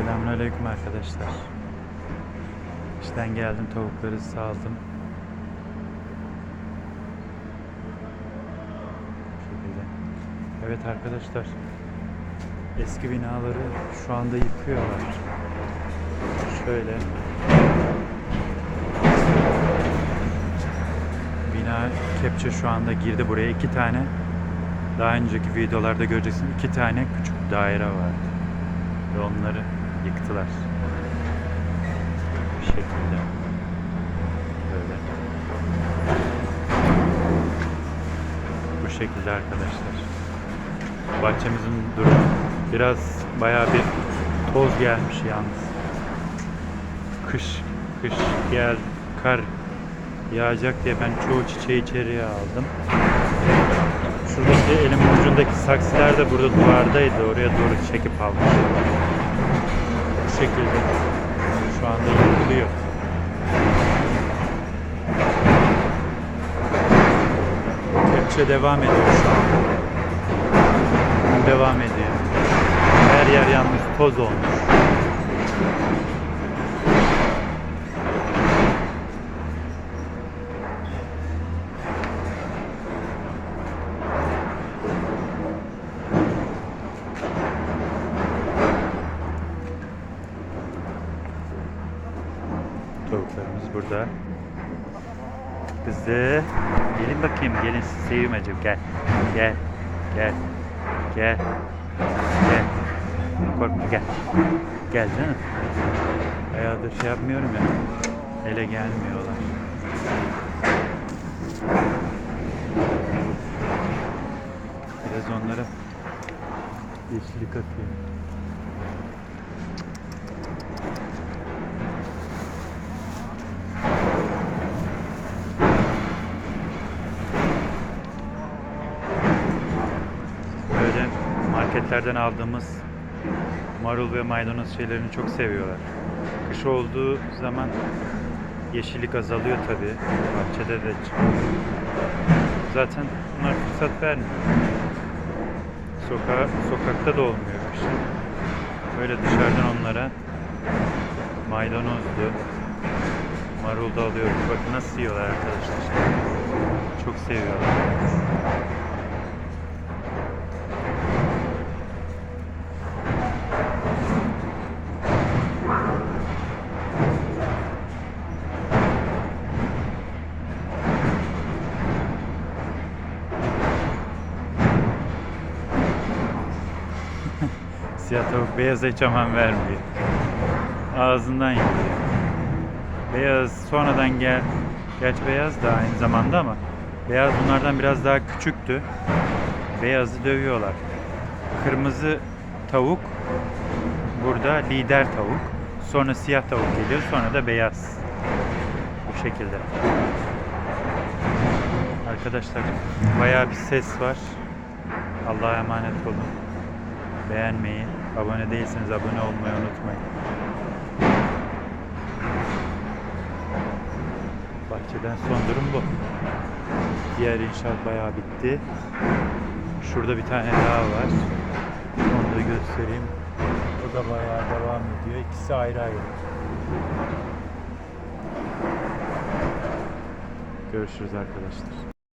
Selamünaleyküm arkadaşlar. İşten geldim tavukları saldım. Evet arkadaşlar. Eski binaları şu anda yıkıyorlar. Şöyle. Bina kepçe şu anda girdi buraya. iki tane daha önceki videolarda göreceksin iki tane küçük daire vardı. Ve onları yıktılar. Bu şekilde. Böyle. Bu şekilde arkadaşlar. Bahçemizin durumu biraz bayağı bir toz gelmiş yalnız. Kış, kış gel, kar yağacak diye ben çoğu çiçeği içeriye aldım. Şuradaki elimin ucundaki saksılar da burada duvardaydı. Oraya doğru çekip aldım. Şekilde şu anda yıkılıyor. Kepçe devam ediyor şu an. Devam ediyor. Her yer yalnız toz olmuş. Tavuklarımız burada. Kızı. Gelin bakayım gelin sevimecim gel. Gel. Gel. Gel. Gel. Korkma gel. Gel canım. Bayağıdır şey yapmıyorum ya. Ele gelmiyorlar. Biraz onlara yeşillik atayım. Böyle marketlerden aldığımız marul ve maydanoz şeylerini çok seviyorlar. Kış olduğu zaman yeşillik azalıyor tabi. Bahçede de. Zaten bunlar fırsat vermiyor. Sokağa, sokakta da olmuyor kışın. Böyle dışarıdan onlara maydanozlu, marul da alıyoruz. Bakın nasıl yiyorlar arkadaşlar. Çok seviyorlar. Siyah tavuk beyaza hiç aman vermiyor. Ağzından yiyor. Beyaz sonradan gel. Gerçi beyaz da aynı zamanda ama beyaz bunlardan biraz daha küçüktü. Beyazı dövüyorlar. Kırmızı tavuk burada lider tavuk. Sonra siyah tavuk geliyor. Sonra da beyaz. Bu şekilde. Arkadaşlar bayağı bir ses var. Allah'a emanet olun. Beğenmeyi, abone değilseniz abone olmayı unutmayın. Bahçeden son durum bu. Diğer inşaat bayağı bitti. Şurada bir tane daha var. Onu da göstereyim. O da bayağı devam ediyor. İkisi ayrı ayrı. Görüşürüz arkadaşlar.